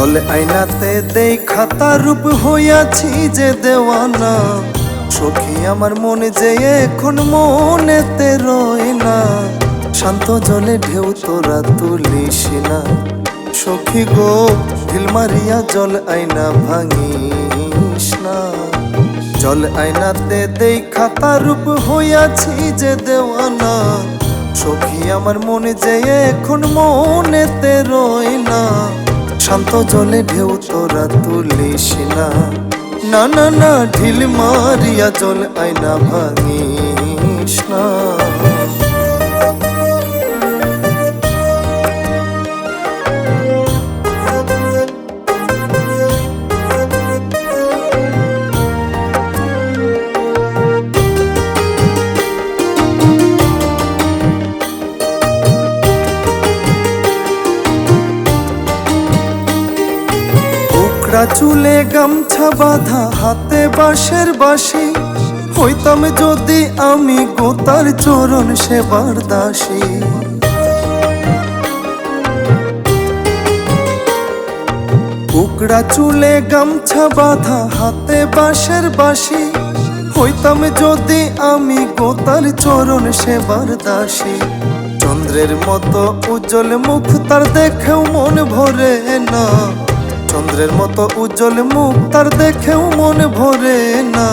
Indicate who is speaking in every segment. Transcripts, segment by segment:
Speaker 1: জল আইনাতে দেই খাতা রূপ হইয়াছি যে দেওয়ানা। সখী আমার মনে যে এখন মনেতে রয় না শান্ত জলে ঢেউ তোরা তুলিস না সখী গো, ঢিল মারিয়া জল আইনা ভাঙিস না জল আইনাতে দেই খাতা রূপ হইয়াছি যে দেওয়ানা। সখী আমার মনে যে এখন মনেতে রয় শান্ত জলে ঢেউ তোরা তুলিস না। না না ঢিল মারিয়া জল আয়না ভাঙিস। উকড়া চুলে গামছা বাঁধা, হাতে বাঁশের বাঁশি। হইতাম যদি আমি গোতার চরণ সেবার দাসী। উকড়া চুলে গামছা বাঁধা, হাতে বাঁশের বাঁশি। হইতাম যদি আমি গোতার চরণ সেবার দাসী। চন্দ্রের মতো উজ্জ্বল মুখ তার দেখেও মন ভরে না। চন্দ্রের মতো উজ্জ্বল মুখ তার দেখেও মনে ভরে না।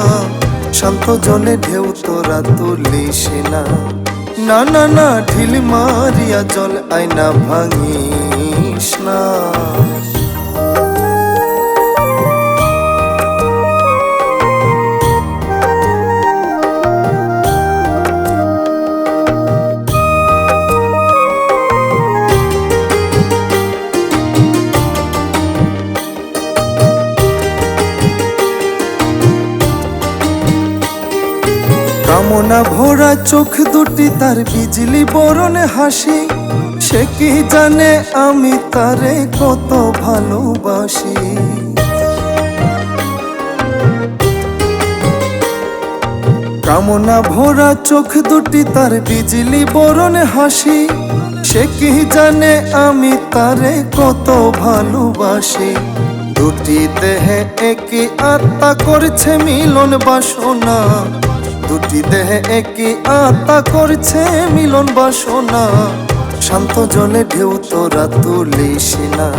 Speaker 1: শান্ত জলে ঢেউ তোরা তুলিস না। না না না, ঢিল মারিয়া জল আয়না ভাঙিস না। কামনা ভরা চোখ দুটি, তার বিজলি বরণে হাসি। সে কি জানে আমি তারে কত ভালোবাসি? কামনা ভরা চোখ দুটি, তার বিজলি বরণে হাসি। সে কি জানে আমি তারে কত ভালোবাসি? দুটি দেহে একই আত্মা করছে মিলন বাসনা। দুটি দেহে একই আত্মা করছে মিলন বাসনা। শান্ত জলে ঢেউ তোরা তুলিস না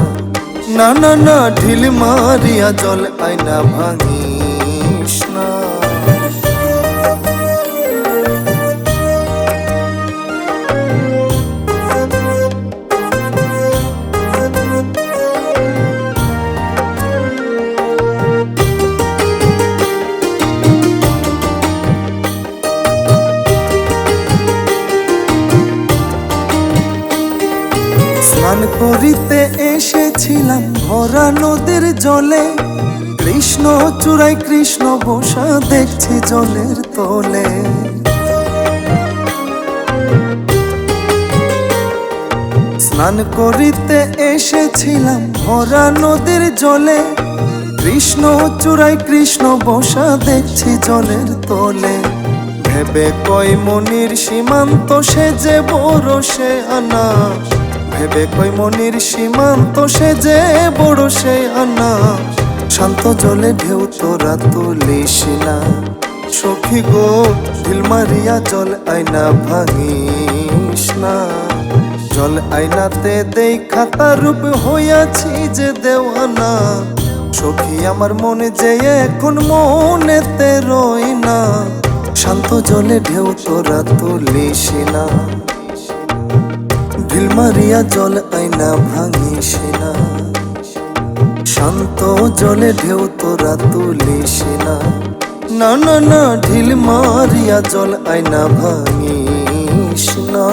Speaker 1: না না, ঢিল মারিয়া জল আয়না ভাঙিস করিতে এসেছিলাম ভরা নদীর জলে। কৃষ্ণ চূড়াই কৃষ্ণ বসা দেখছি জলের তলে। স্নান করিতে এসেছিলাম ভরা নদীর জলে। কৃষ্ণ চূড়াই কৃষ্ণ বসা দেখছি জলের তলে। ভেবে কই মনির সীমান্ত সে যে বড় সে আনা ভেবে কই মনির সীমান্ত, সে যে বড় সে আনা। শান্ত জলে ঢেউ তোরা তুলিস না। সখী গো, ঢিল মারিয়া জল আয়না ভাঙিস না। জল আয়নাতে দেই খাতা রূপ হইয়াছি যে দেওয়ানা। সখী আমার মনে যে এখন মনেতে রই না। শান্ত জলে ঢেউ তোরা তুলিস না। মারিয়া জল আইনা ভাঙিস না শান্ত জলে ঢেউ তোরা তুলিস না না না, ঢিল মারিয়া জল আইনা ভাঙিস না